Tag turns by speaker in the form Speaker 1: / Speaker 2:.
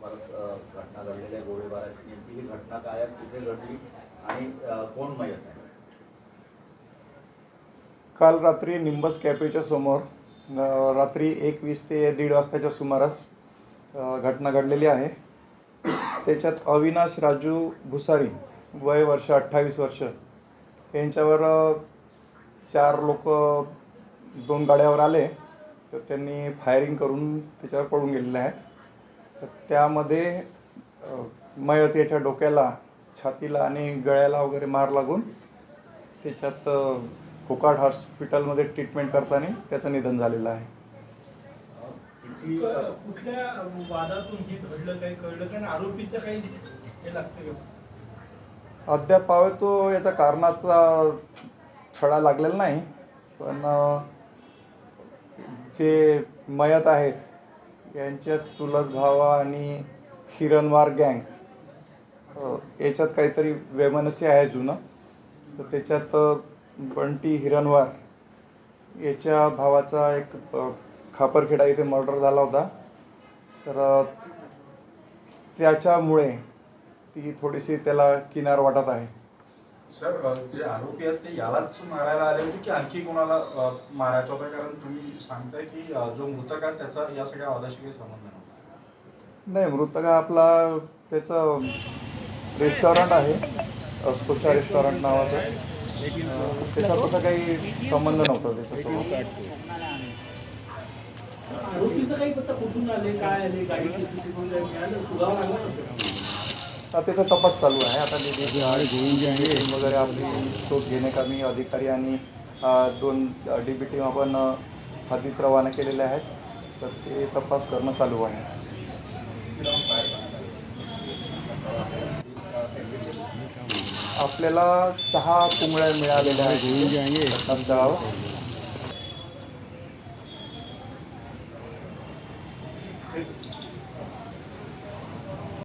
Speaker 1: घटना घडलेल्या गोळीबाराची नेमकी ही घटना काय आहे कुठे घडली आणि कोण मयत आहे?
Speaker 2: काल रात्री निंबस कॅफेच्या समोर रात्री एक वीस ते दीड वाजताच्या सुमारास घटना घडलेली आहे. त्याच्यात अविनाश राजू भुसारी वय वर्ष अठ्ठावीस वर्ष यांच्यावर चार लोक दोन गाड्यावर आले. तर त्यांनी फायरिंग करून त्याच्यावर पळून गेलेले आहेत. तर त्यामध्ये मयत याच्या डोक्याला छातीला आणि गळ्याला वगैरे मार लागून त्याच्यात कोकाट हॉस्पिटलमध्ये ट्रीटमेंट करताना त्याचं निधन झालेलं आहे.
Speaker 1: अ, किती अ,
Speaker 3: कुठल्या वादातून हे घडलं काही कळलं? का आणि आरोपीचं काही हे लागतं का
Speaker 2: अद्याप तो याच्या कारणाचा छडा लागलेला नाही. पण जे मयत आहेत यांच्यात चुलत भावा आणि हिरणवार गँग याच्यात काहीतरी वेमनसी आहे जुनं. तर त्याच्यात बंटी हिरणवार याच्या भावाचा एक खापरखेडा इथे मर्डर झाला होता. तर त्याच्यामुळे ती थोडीशी त्याला किनार वाटत आहे.
Speaker 4: सर जे आरोपी आहेत ते यालाच मारायला आले होते की आणखी कोणाला मारायचं होतं? कारण तुम्ही सांगताय की जो मृतक आहे त्याचा या सगळ्या वादाशी काही संबंध नव्हता
Speaker 2: नाही मृतक हा आपला त्याचं रेस्टॉरंट आहे. सोशा रेस्टॉरंट नावाचं. त्याचा तसा काही संबंध नव्हता त्याच्यासोबत.
Speaker 3: आरोपीचं काही पत्ता कुठून आले काय आले गाडीची मिळालं लागला
Speaker 2: त्याचा तपास चालू आहे आता टीम वगैरे आपली शोध घेण्याकामी अधिकारी आणि दोन डी बी टीम आपण हद्दीत रवाना केलेल्या आहेत तर ते तपास करणं चालू आहे आपल्याला सहा पुंगळ्या मिळालेल्या आहेत घटनास्थळावर